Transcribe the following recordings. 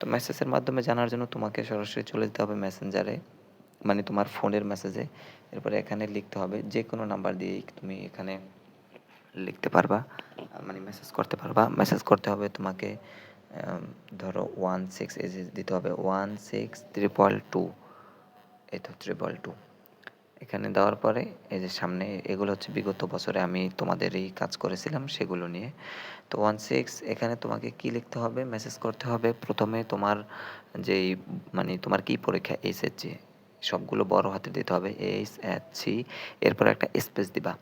তো মেসেজের মাধ্যমে জানার জন্য তোমাকে সরাসরি চলে যেতে হবে মেসেঞ্জারে মানে তোমার ফোনের মেসেজে এরপরে এখানে লিখতে হবে যে কোনো নাম্বার দিয়ে তুমি এখানে লিখতে পারবা মানে মেসেজ করতে পারবা। মেসেজ করতে হবে তোমাকে ধরো ওয়ান সিক্স দিতে হবে ওয়ান সিক্স ট্রিপল টু এই তো ট্রিপল টু এখানে দেওয়ার পরে, এই যে সামনে এগুলো হচ্ছে বিগত বছরে আমি তোমাদের এই কাজ করেছিলাম সেগুলো নিয়ে। তো ওয়ান সিক্স, এখানে তোমাকে কি লিখতে হবে? মেসেজ করতে হবে। প্রথমে তোমার যেই মানে তোমার কি পরীক্ষা? এইচএসজি সবগুলো বড় হাতে দিতে হবে। এইচ এচ সি এরপর একটা স্পেস দিবা।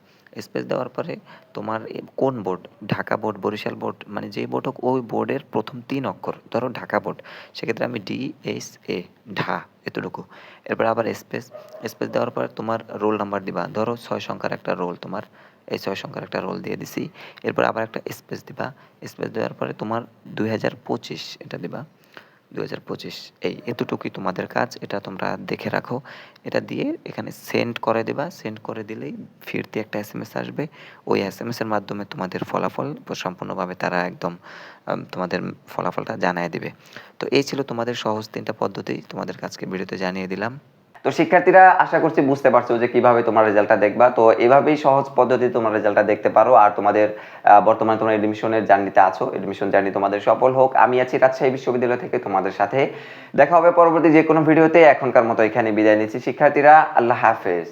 স্পেস দেওয়ার পরে তোমার কোন board Dhaka board Barisal board মানে যেই বোর্ড হোক, ওই বোর্ডের প্রথম তিন অক্ষর, ধরো ঢাকা বোর্ড সেক্ষেত্রে আমি ডি এইচ এ ঢা, এতটুকু। এরপর আবার স্পেস স্পেস দেওয়ার পর তোমার রোল নাম্বার দিবা। ধরো ছয় সংখ্যার একটা রোল তোমার, এই ছয় সংখ্যার একটা রোল দিয়ে দিছি। এরপর আবার একটা স্পেস দিবা। স্পেস দেওয়ার পরে তোমার দুই হাজার পঁচিশ এটা দিবা। এই এতটুকুই তোমাদের কাজ, এটা তোমরা দেখে রাখো। এটা দিয়ে এখানে সেন্ড করে দেবা। সেন্ড করে দিলেই ফিরতে একটা এস এম এস আসবে। ওই এস এম এসের মাধ্যমে তোমাদের ফলাফল সম্পূর্ণভাবে তারা একদম তোমাদের ফলাফলটা জানিয়ে দেবে। তো এই ছিল তোমাদের সহজ তিনটা পদ্ধতি। তোমাদের কাজকে ভিডিওতে জানিয়ে দিলাম। তো শিক্ষার্থীরা আশা করছি বুঝতে পারছ যে কীভাবে তোমার রেজাল্টটা দেখবা। তো এভাবেই সহজ পদ্ধতি তোমার রেজাল্টটা দেখতে পারো। আর তোমাদের বর্তমানে তোমরা এডমিশনের জার্নিতে আছো। এডমিশন জার্নি তোমাদের সফল হোক। আমি আছি রাজশাহী বিশ্ববিদ্যালয় থেকে তোমাদের সাথে। দেখা হবে পরবর্তী যে কোনো ভিডিওতে। এখনকার মতো এখানে বিদায় নিচ্ছি। শিক্ষার্থীরা, আল্লাহ হাফেজ।